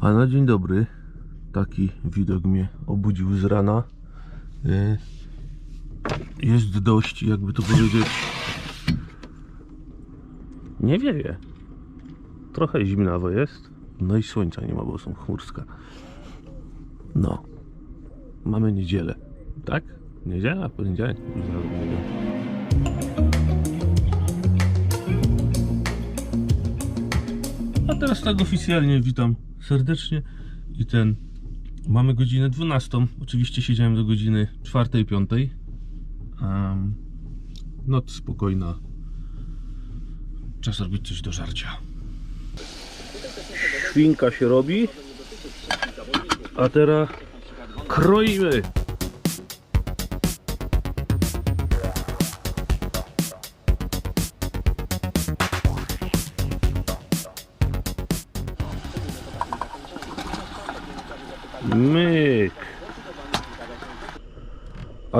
A na dzień dobry taki widok mnie obudził z rana. Y, Jest dość, jakby to powiedzieć, nie wieje. Trochę zimnawo jest. No i słońca nie ma, bo są chmurska. No. Mamy niedzielę. Tak? Niedziela? Poniedziałek? Wiem. A teraz tak oficjalnie witam serdecznie i ten mamy godzinę 12. Oczywiście siedziałem do godziny 4-5. Um, noc spokojna. Czas robić coś do żarcia. Świnka się robi. A teraz kroimy.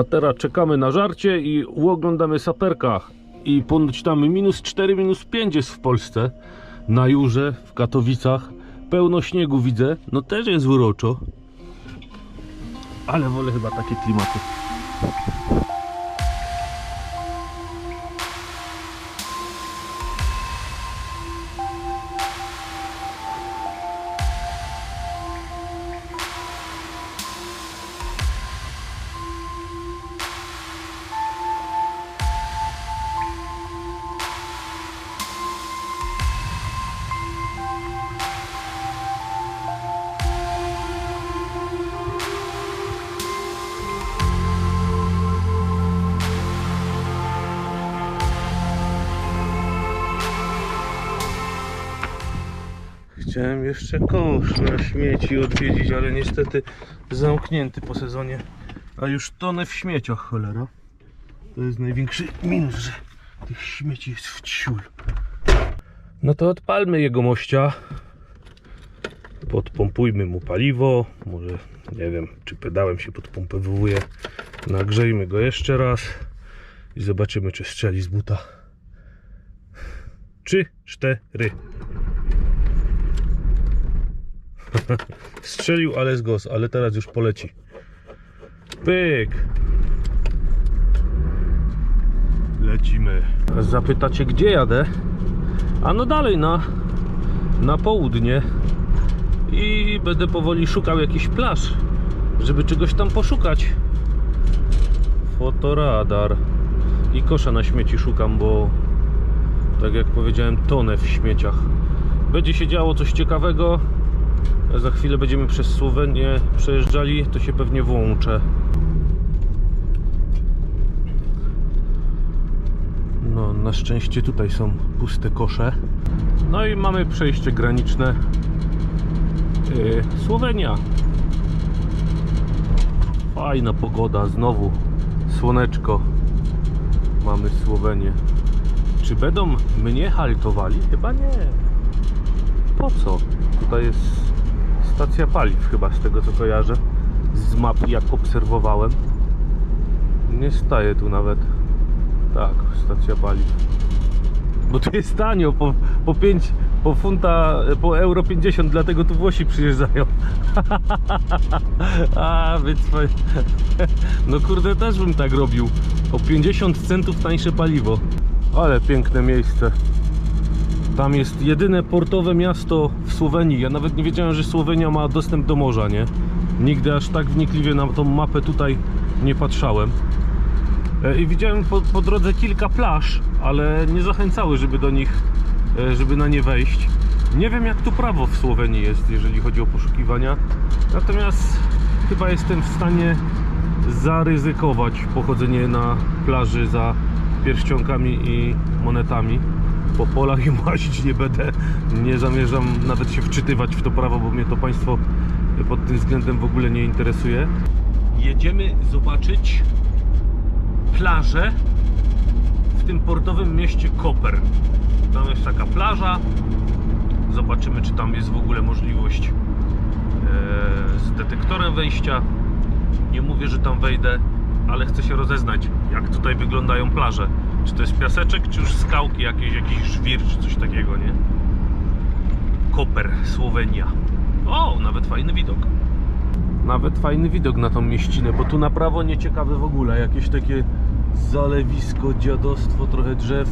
A teraz czekamy na żarcie i oglądamy saperka. I ponoć tam minus 4, minus 5 jest w Polsce. Na Jurze, w Katowicach. Pełno śniegu widzę. No też jest uroczo. Ale wolę chyba takie klimaty. Chciałem jeszcze kosz na śmieci odwiedzić, ale niestety zamknięty po sezonie. A już tonę w śmieciach, cholera. To jest największy minus, że tych śmieci jest w ciul. No to odpalmy jego mościa. Podpompujmy mu paliwo. Może, nie wiem, czy pedałem się podpompowuje. Nagrzejmy go jeszcze raz i zobaczymy, czy strzeli z buta. Trzy, cztery. Strzelił, ale z gos, ale teraz już poleci. Pyk. Lecimy. Zapytacie, gdzie jadę? A no dalej na, na południe. I będę powoli szukał jakiś plaż, żeby czegoś tam poszukać. Fotoradar. I kosza na śmieci szukam, bo tak jak powiedziałem, tonę w śmieciach. Będzie się działo coś ciekawego. Za chwilę będziemy przez Słowenię przejeżdżali, to się pewnie włączę. No, na szczęście tutaj są puste kosze. No i mamy przejście graniczne. Yy, Słowenia. Fajna pogoda, znowu słoneczko. Mamy Słowenię. Czy będą mnie haltowali? Chyba nie. Po co? Tutaj jest stacja paliw chyba z tego co kojarzę. Z map jak obserwowałem. Nie staje tu nawet. Tak, stacja paliw. Bo tu jest tanio po, po 5 po funta, po euro 50 dlatego tu Włosi przyjeżdżają. A więc no kurde też bym tak robił. O 50 centów tańsze paliwo. Ale piękne miejsce tam jest jedyne portowe miasto w Słowenii. Ja nawet nie wiedziałem, że Słowenia ma dostęp do morza, nie? Nigdy aż tak wnikliwie na tą mapę tutaj nie patrzałem. E, I widziałem po, po drodze kilka plaż, ale nie zachęcały, żeby do nich, e, żeby na nie wejść. Nie wiem jak tu prawo w Słowenii jest, jeżeli chodzi o poszukiwania. Natomiast chyba jestem w stanie zaryzykować pochodzenie na plaży za pierścionkami i monetami po polach i łazić nie będę. Nie zamierzam nawet się wczytywać w to prawo, bo mnie to państwo pod tym względem w ogóle nie interesuje. Jedziemy zobaczyć plażę w tym portowym mieście Koper. Tam jest taka plaża. Zobaczymy, czy tam jest w ogóle możliwość e, z detektorem wejścia. Nie mówię, że tam wejdę, ale chcę się rozeznać, jak tutaj wyglądają plaże. Czy to jest piaseczek, czy już skałki jakieś, jakiś żwir, czy coś takiego, nie? Koper, Słowenia. O, nawet fajny widok. Nawet fajny widok na tą mieścinę, bo tu na prawo nieciekawe w ogóle. Jakieś takie zalewisko, dziadostwo, trochę drzew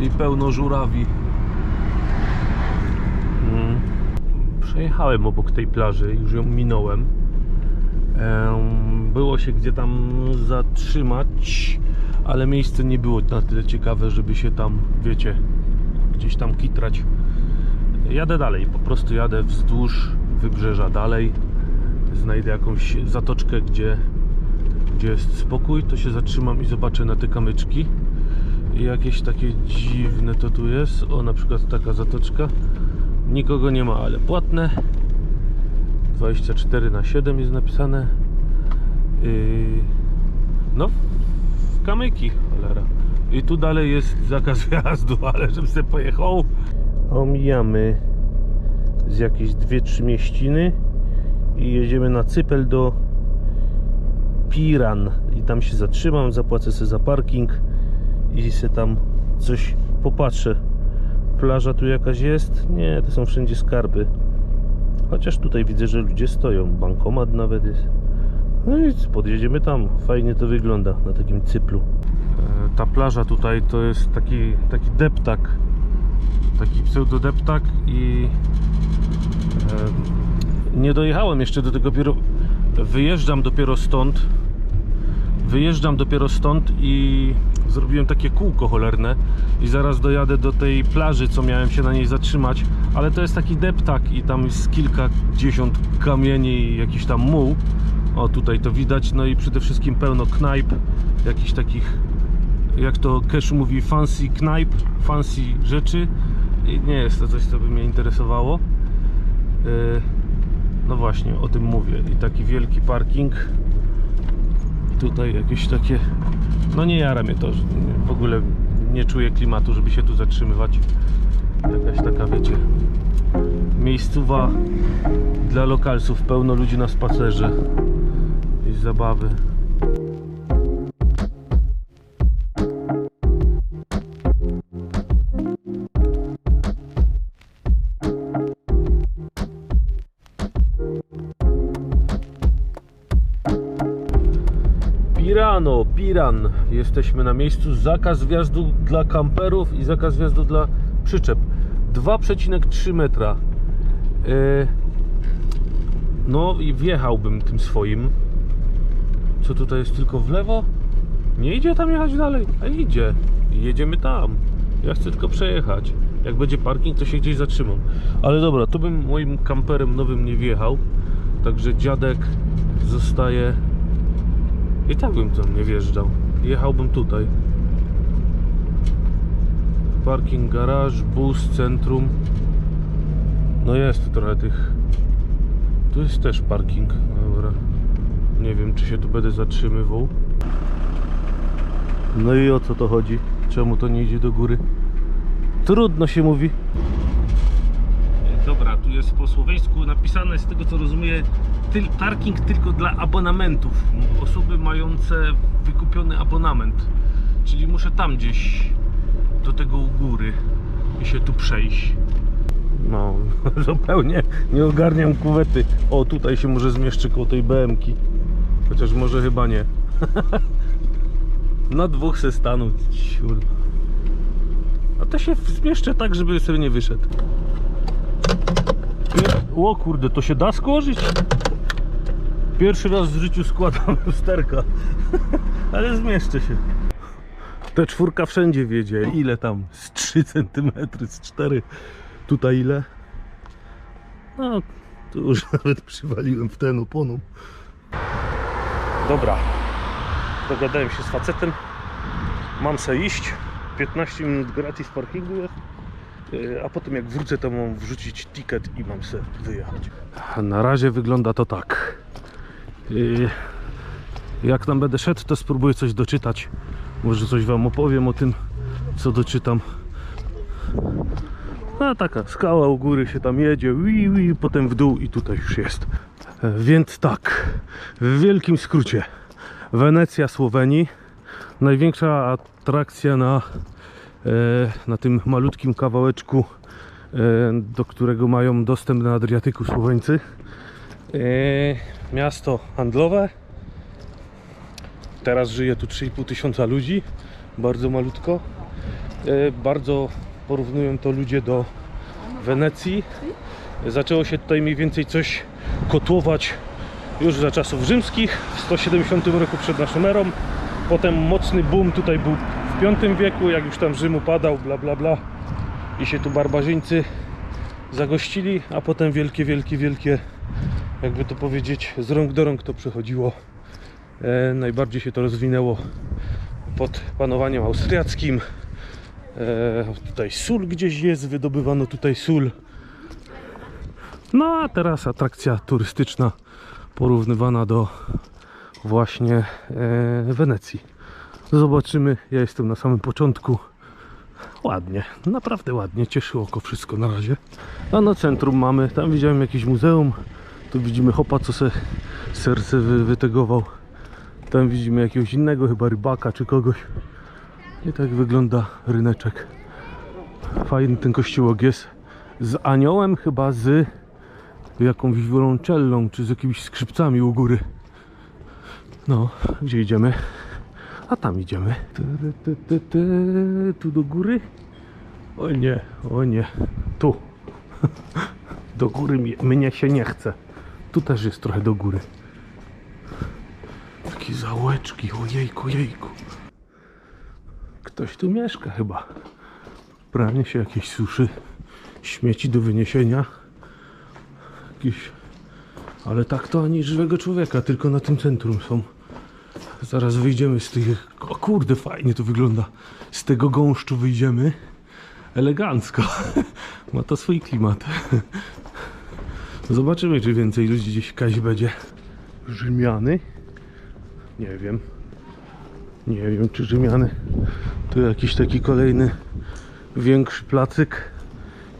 i pełno żurawi. Mm. Przejechałem obok tej plaży, już ją minąłem. Em, Było się gdzie tam zatrzymać, ale miejsce nie było na tyle ciekawe, żeby się tam, wiecie, gdzieś tam kitrać. Jadę dalej, po prostu jadę wzdłuż wybrzeża dalej. Znajdę jakąś zatoczkę, gdzie, gdzie jest spokój, to się zatrzymam i zobaczę na te kamyczki. Jakieś takie dziwne to tu jest. O, na przykład taka zatoczka. Nikogo nie ma, ale płatne. 24 na 7 jest napisane. Yy, no, kamyki, cholera. I tu dalej jest zakaz wjazdu, ale żebym sobie pojechał. Omijamy z jakieś 2-3 mieściny i jedziemy na Cypel do Piran. I tam się zatrzymam, zapłacę sobie za parking i se tam coś popatrzę. Plaża tu jakaś jest? Nie, to są wszędzie skarby. Chociaż tutaj widzę, że ludzie stoją. Bankomat nawet jest. No i podjedziemy tam. Fajnie to wygląda na takim cyplu. E, Ta plaża tutaj to jest taki, taki deptak. Taki pseudodeptak i e, nie dojechałem jeszcze do tego dopiero wyjeżdżam dopiero stąd wyjeżdżam dopiero stąd i zrobiłem takie kółko cholerne i zaraz dojadę do tej plaży, co miałem się na niej zatrzymać, ale to jest taki deptak i tam jest kilkadziesiąt kamieni i jakiś tam muł. O, tutaj to widać, no i przede wszystkim pełno knajp, jakichś takich, jak to Cash mówi, fancy knajp, fancy rzeczy. I nie jest to coś, co by mnie interesowało. Yy, No właśnie, o tym mówię. I taki wielki parking tutaj jakieś takie no nie jara mnie to że w ogóle nie czuję klimatu żeby się tu zatrzymywać jakaś taka wiecie miejscowa dla lokalsów pełno ludzi na spacerze i zabawy Pirano, Piran. Jesteśmy na miejscu. Zakaz wjazdu dla kamperów i zakaz wjazdu dla przyczep. 2,3 metra. Yy, No i wjechałbym tym swoim. Co tutaj jest tylko w lewo? Nie idzie tam jechać dalej, a idzie. Jedziemy tam. Ja chcę tylko przejechać. Jak będzie parking, to się gdzieś zatrzymam. Ale dobra, tu bym moim kamperem nowym nie wjechał. Także dziadek zostaje i tak bym tam nie wjeżdżał. Jechałbym tutaj. Parking, garaż, bus, centrum. No jest tu trochę tych. Tu jest też parking. Dobra. Nie wiem, czy się tu będę zatrzymywał. No i o co to chodzi? Czemu to nie idzie do góry? Trudno się mówi. Dobra, tu jest po słoweńsku napisane, z tego co rozumiem, tyl, parking tylko dla abonamentów. Osoby mające wykupiony abonament. Czyli muszę tam gdzieś do tego u góry i się tu przejść. No, zupełnie nie ogarniam kuwety. O, tutaj się może zmieszczę koło tej BM-ki. Chociaż może chyba nie. Na dwóch se stanąć. Ciur. A to się zmieszczę tak, żeby sobie nie wyszedł. O kurde, to się da skołożyć? Pierwszy raz w życiu składam lusterka. Ale zmieszczę się. Ta czwórka wszędzie wiedzie. Ile tam? Z 3 cm, z 4. Tutaj ile? No, tu już nawet przywaliłem w ten oponą. Dobra. Dogadałem się z facetem. Mam se iść. 15 minut gratis parkingu jest. Yy, A potem jak wrócę to mam wrzucić ticket i mam se wyjechać. Na razie wygląda to tak. Yy, Jak tam będę szedł to spróbuję coś doczytać. Może coś wam opowiem o tym co doczytam. A taka skała u góry się tam jedzie, ui, potem w dół i tutaj już jest. E, Więc tak, w wielkim skrócie. Wenecja Słowenii. Największa atrakcja na, e, na tym malutkim kawałeczku do którego mają dostęp na Adriatyku Słoweńcy. E, Miasto handlowe. Teraz żyje tu 3,5 tysiąca ludzi, bardzo malutko. E, Bardzo porównują to ludzie do Wenecji. Zaczęło się tutaj mniej więcej coś kotłować już za czasów rzymskich, w 170 roku przed naszą erą. Potem mocny boom tutaj był w V wieku, jak już tam Rzym upadał, bla bla bla. I się tu barbarzyńcy zagościli, a potem wielkie, wielkie, wielkie, jakby to powiedzieć, z rąk do rąk to przechodziło. E, najbardziej się to rozwinęło pod panowaniem austriackim. E, tutaj sól gdzieś jest, wydobywano tutaj sól. No a teraz atrakcja turystyczna porównywana do właśnie e, Wenecji. Zobaczymy, ja jestem na samym początku. Ładnie, naprawdę ładnie, cieszy oko wszystko na razie. A na centrum mamy, tam widziałem jakieś muzeum. Tu widzimy chopa, co se serce wy, wytegował. Tam widzimy jakiegoś innego, chyba rybaka czy kogoś. I tak wygląda ryneczek. Fajny ten kościółek jest. Z aniołem chyba z jakąś wioloncellą, czy z jakimiś skrzypcami u góry. No, gdzie idziemy? A tam idziemy. Tu do góry? O nie, o nie. Tu. Do góry mnie się nie chce. Tu też jest trochę do góry. Takie załeczki, ojejku, jejku. Ktoś tu mieszka chyba. Pranie się jakieś suszy. Śmieci do wyniesienia. Jakieś... Ale tak to ani żywego człowieka, tylko na tym centrum są. Zaraz wyjdziemy z tych... O kurde, fajnie to wygląda. Z tego gąszczu wyjdziemy. Elegancko. Ma to swój klimat. Zobaczymy, czy więcej ludzi gdzieś kaś będzie. Rzymiany? Nie wiem. Nie wiem, czy Rzymiany. Tu jakiś taki kolejny większy placyk.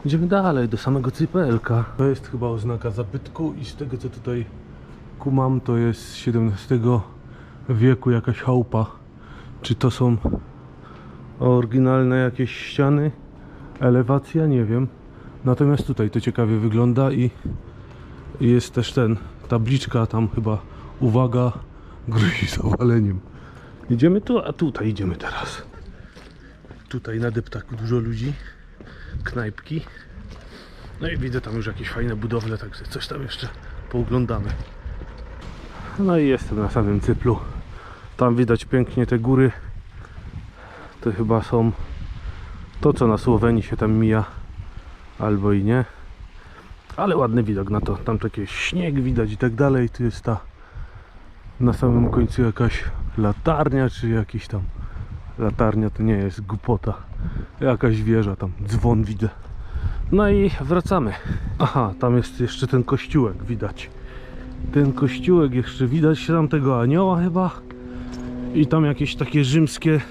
Idziemy dalej, do samego cypelka. To jest chyba oznaka zabytku i z tego co tutaj kumam, to jest z XVII wieku jakaś chałupa. Czy to są oryginalne jakieś ściany? Elewacja? Nie wiem. Natomiast tutaj to ciekawie wygląda i jest też ten, tabliczka tam chyba, uwaga, grozi zawaleniem. Idziemy tu, a tutaj idziemy teraz. Tutaj na deptaku dużo ludzi, knajpki. No i widzę tam już jakieś fajne budowle, także coś tam jeszcze pooglądamy. No i jestem na samym cyplu. Tam widać pięknie te góry. To chyba są to, co na Słowenii się tam mija, albo i nie. Ale ładny widok na to. Tam takie śnieg widać i tak dalej. Tu jest ta na samym końcu jakaś latarnia, czy jakiś tam latarnia to nie jest głupota. Jakaś wieża tam, dzwon widzę. No i wracamy. Aha, tam jest jeszcze ten kościółek widać. Ten kościółek jeszcze widać tam tego anioła chyba. I tam jakieś takie rzymskie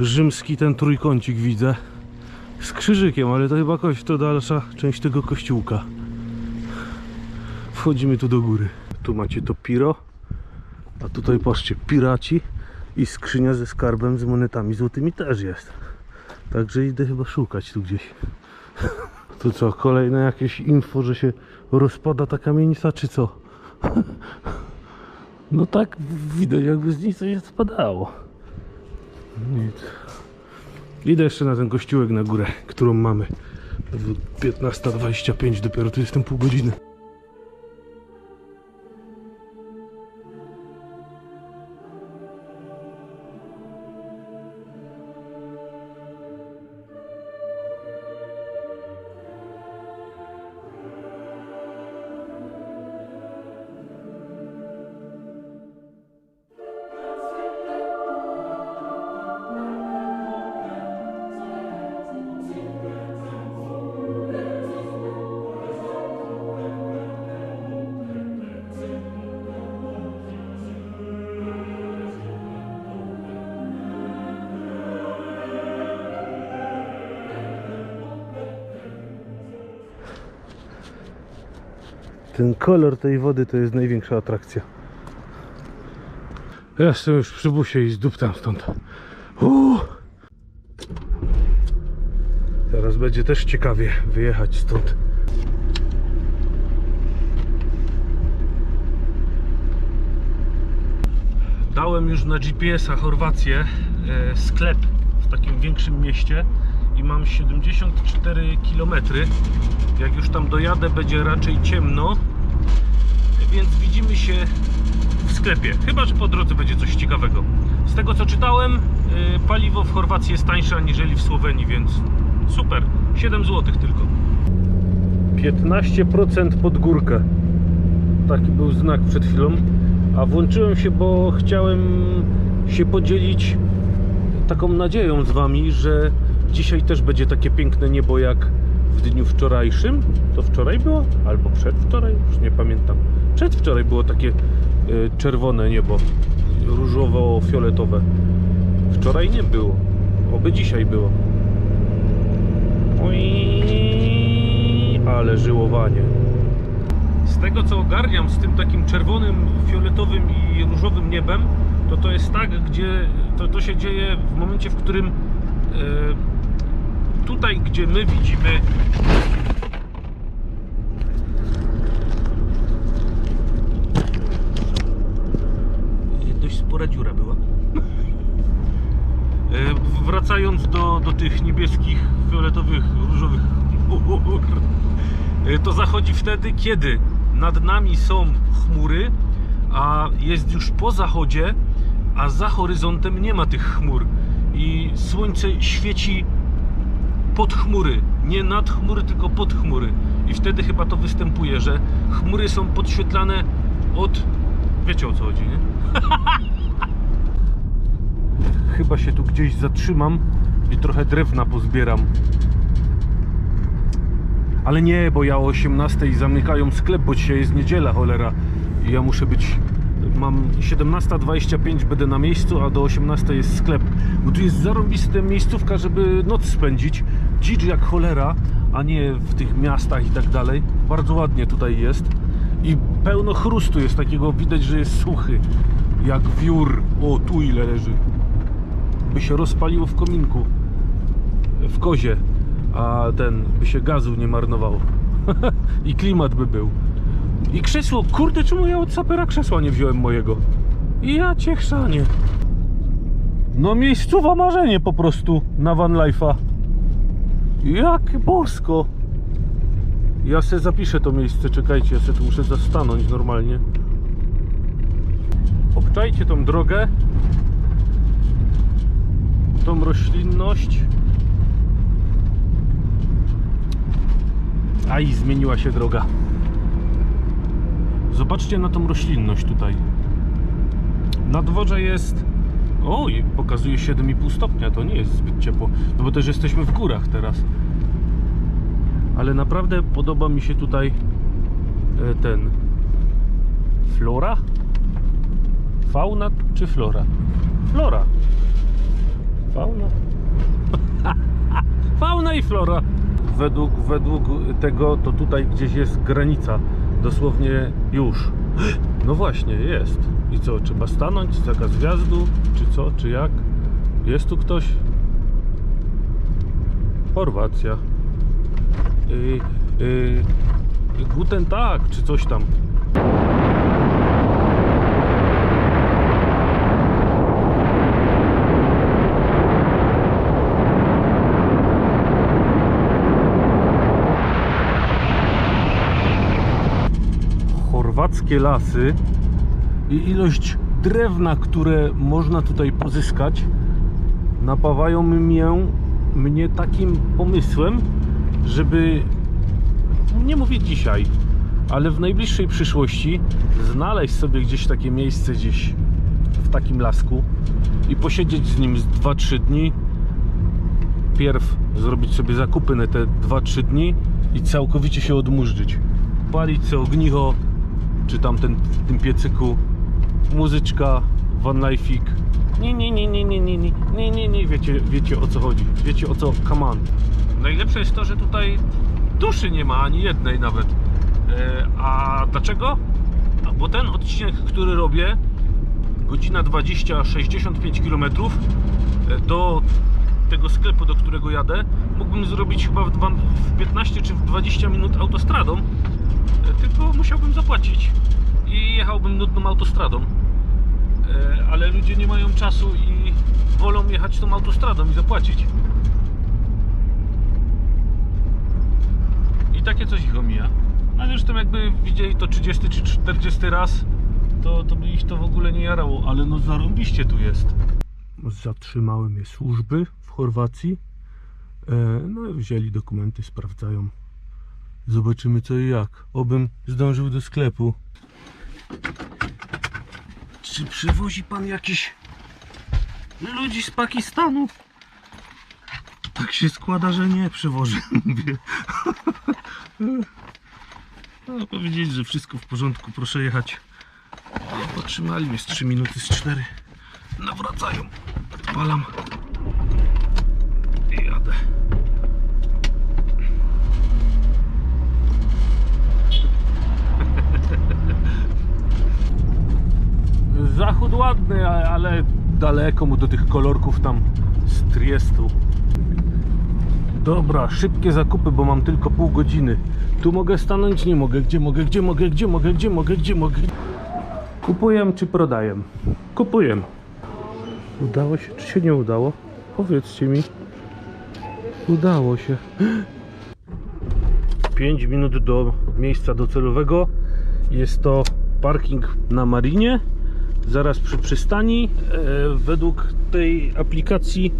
rzymski ten trójkącik widzę z krzyżykiem, ale to chyba koś, to dalsza część tego kościółka. Wchodzimy tu do góry. Tu macie to piro, a tutaj patrzcie, piraci i skrzynia ze skarbem z monetami złotymi też jest. Także idę chyba szukać tu gdzieś. To co, kolejne jakieś info, że się rozpada ta kamienica, czy co? No tak, widać jakby z niej coś spadało. Nic. Idę jeszcze na ten kościółek na górę, którą mamy. 15.25 dopiero tu jestem pół godziny. Ten kolor tej wody to jest największa atrakcja. Ja jestem już przy busie i zduptam stąd. Uuu. Teraz będzie też ciekawie wyjechać stąd. Dałem już na GPS-a Chorwację e, sklep w takim większym mieście i mam 74 km. Jak już tam dojadę, będzie raczej ciemno, więc widzimy się w sklepie. Chyba, że po drodze będzie coś ciekawego. Z tego co czytałem, y, paliwo w Chorwacji jest tańsze aniżeli w Słowenii, więc super. 7 zł tylko. 15% pod górkę. Taki był znak przed chwilą. A włączyłem się, bo chciałem się podzielić taką nadzieją z Wami, że dzisiaj też będzie takie piękne niebo jak w dniu wczorajszym. To wczoraj było? Albo przedwczoraj? Już nie pamiętam. Przedwczoraj było takie y, czerwone niebo, różowo-fioletowe. Wczoraj nie było. Oby dzisiaj było. Oj, ale żyłowanie. Z tego co ogarniam z tym takim czerwonym, fioletowym i różowym niebem, to to jest tak, gdzie to, to się dzieje w momencie, w którym e, tutaj, gdzie my widzimy dość spora dziura była. E, Wracając do, do tych niebieskich, fioletowych, różowych chmur, e, to zachodzi wtedy, kiedy nad nami są chmury, a jest już po zachodzie, a za horyzontem nie ma tych chmur i słońce świeci pod chmury, nie nad chmury, tylko pod chmury. I wtedy chyba to występuje, że chmury są podświetlane od. Wiecie o co chodzi, nie? Chyba się tu gdzieś zatrzymam i trochę drewna pozbieram. Ale nie, bo ja o 18 zamykają sklep, bo dzisiaj jest niedziela, cholera. I ja muszę być. Mam 17.25 będę na miejscu, a do 18 jest sklep. Bo tu jest zarąbista miejscówka, żeby noc spędzić. Dzicz jak cholera, a nie w tych miastach i tak dalej. Bardzo ładnie tutaj jest. I pełno chrustu jest takiego, widać, że jest suchy. Jak wiór. O, tu ile leży. By się rozpaliło w kominku. W kozie. A ten by się gazu nie marnował. I klimat by był. I krzesło, kurde, czemu ja od sapera krzesła nie wziąłem mojego? I ja cię chrzanie. No miejscowa marzenie po prostu na van life'a. Jak bosko. Ja se zapiszę to miejsce, czekajcie, ja se tu muszę zastanąć normalnie. Obczajcie tą drogę. Tą roślinność. A i zmieniła się droga. Zobaczcie na tą roślinność tutaj. Na dworze jest. Oj, pokazuje 7,5 stopnia. To nie jest zbyt ciepło. No bo też jesteśmy w górach teraz. Ale naprawdę podoba mi się tutaj e, ten. Flora? Fauna czy flora? Flora. Fauna. Fauna i flora. Według, według tego to tutaj gdzieś jest granica. Dosłownie już. No właśnie, jest. I co, trzeba stanąć? Zakaz wjazdu? Czy co? Czy jak? Jest tu ktoś? Chorwacja. Yy, yy, guten Tag, czy coś tam. chorwackie lasy i ilość drewna, które można tutaj pozyskać, napawają mnie, mnie takim pomysłem, żeby nie mówię dzisiaj, ale w najbliższej przyszłości znaleźć sobie gdzieś takie miejsce gdzieś w takim lasku i posiedzieć z nim z 2-3 dni. Pierw zrobić sobie zakupy na te 2-3 dni i całkowicie się odmurzyć. Palić sobie ognicho, czy tam ten, w tym piecyku muzyczka, van life'ik. Nie, nie, nie, nie, nie, nie, nie, nie, nie, nie, wiecie, wiecie o co chodzi. Wiecie o co, come on. Najlepsze jest to, że tutaj duszy nie ma ani jednej nawet. E, a dlaczego? Bo ten odcinek, który robię, godzina 20, 65 km do tego sklepu, do którego jadę, mógłbym zrobić chyba w 15 czy w 20 minut autostradą, e, tylko musiałbym zapłacić i jechałbym nudną autostradą. E, Ale ludzie nie mają czasu i wolą jechać tą autostradą i zapłacić. I takie coś ich omija. A zresztą jakby widzieli to 30 czy 40 raz, to, to by ich to w ogóle nie jarało, ale no zarąbiście tu jest. Zatrzymały mnie służby w Chorwacji. E, no wzięli dokumenty, sprawdzają. Zobaczymy co i jak. Obym zdążył do sklepu. Czy przywozi pan jakiś ludzi z Pakistanu? Tak się składa, że nie przywożę. No, powiedzieć, że wszystko w porządku, proszę jechać. Potrzymali mnie z 3 minuty z 4. Nawracają. Odpalam. I jadę. Zachód ładny, ale daleko mu do tych kolorków tam z Triestu. Dobra, szybkie zakupy, bo mam tylko pół godziny. Tu mogę stanąć, nie mogę. Gdzie mogę, gdzie mogę, gdzie mogę, gdzie mogę, gdzie mogę. Kupuję czy prodaję? Kupuję. Udało się, czy się nie udało? Powiedzcie mi. Udało się. 5 minut do miejsca docelowego. Jest to parking na Marinie, zaraz przy przystani. E, według tej aplikacji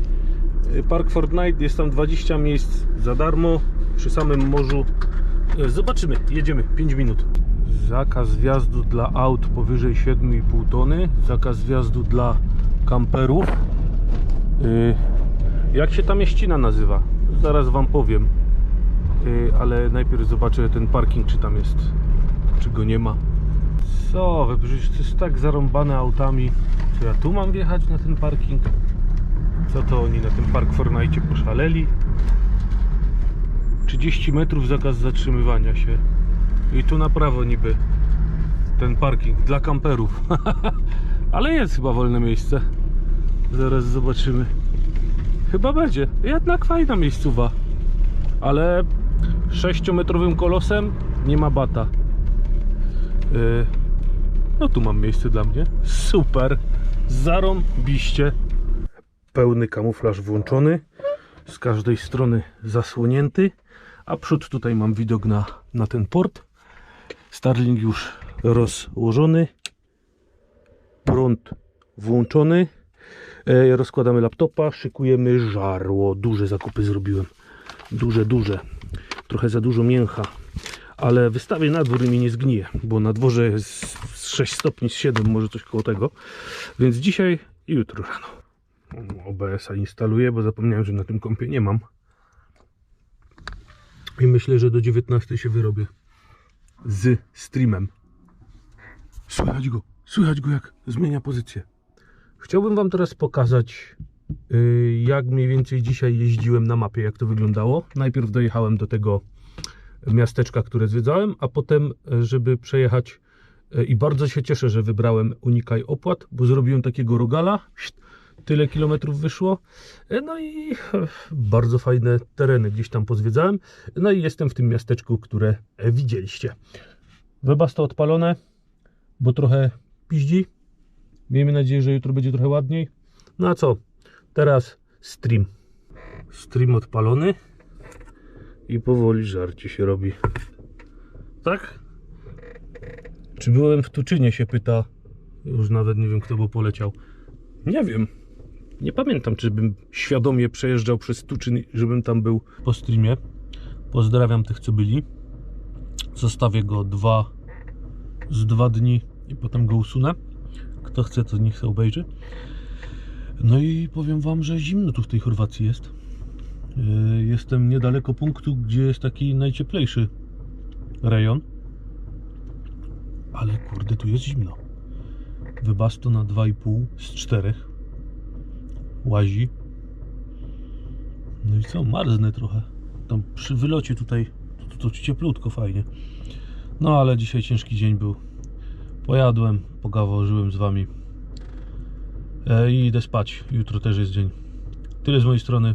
e, Park Fortnite jest tam 20 miejsc za darmo przy samym morzu. E, Zobaczymy, jedziemy 5 minut. Zakaz wjazdu dla aut powyżej 7,5 tony, zakaz wjazdu dla kamperów. Jak się ta mieścina nazywa? Zaraz Wam powiem. Ale najpierw zobaczę ten parking, czy tam jest, czy go nie ma. Co wy, przecież to jest tak zarąbane autami. Czy ja tu mam wjechać na ten parking? Co to oni na tym Park Fortnite poszaleli? 30 metrów zakaz zatrzymywania się. I tu na prawo niby ten parking dla kamperów. ale jest chyba wolne miejsce. Zaraz zobaczymy. Chyba będzie. Jednak fajna miejscowa ale 6-metrowym kolosem nie ma bata. Yy, no tu mam miejsce dla mnie. Super. Zarąbiście. Pełny kamuflaż włączony. Z każdej strony zasłonięty. A przód tutaj mam widok na, na ten port. Starlink już rozłożony. Prąd włączony. E, rozkładamy laptopa, szykujemy żarło. Duże zakupy zrobiłem duże, duże. Trochę za dużo mięcha. Ale wystawię na dwór i mi nie zgnije, bo na dworze jest z 6 stopni, z 7, może coś koło tego. Więc dzisiaj i jutro rano. OBS-a instaluję, bo zapomniałem, że na tym kompie nie mam. I myślę, że do 19 się wyrobię z streamem. Słychać go, słychać go jak zmienia pozycję. Chciałbym Wam teraz pokazać y, jak mniej więcej dzisiaj jeździłem na mapie, jak to wyglądało. Najpierw dojechałem do tego miasteczka, które zwiedzałem, a potem, e, żeby przejechać e, i bardzo się cieszę, że wybrałem Unikaj Opłat, bo zrobiłem takiego rogala, tyle kilometrów wyszło, E, no i bardzo fajne tereny gdzieś tam pozwiedzałem, no i jestem w tym miasteczku, które widzieliście. Webasto odpalone, bo trochę piździ. Miejmy nadzieję, że jutro będzie trochę ładniej. No a co? Teraz stream. Stream odpalony i powoli żarcie się robi. Tak? Czy byłem w Tuczynie się pyta. Już nawet nie wiem kto bo poleciał. Nie wiem. Nie pamiętam, czy bym świadomie przejeżdżał przez Tuczyn, żebym tam był po streamie. Pozdrawiam tych, co byli. Zostawię go dwa z dwa dni i potem go usunę. Kto chce, to niech sobie obejrzy. No i powiem wam, że zimno tu w tej Chorwacji jest. Yy, Jestem niedaleko punktu, gdzie jest taki najcieplejszy rejon. Ale kurde, tu jest zimno. Wybasto na 2,5 z 4. Łazi. No i co, marznę trochę. Tam przy wylocie tutaj to, to cieplutko, fajnie. No ale dzisiaj ciężki dzień był. Pojadłem, pogaworzyłem z wami. E, I idę spać. Jutro też jest dzień. Tyle z mojej strony.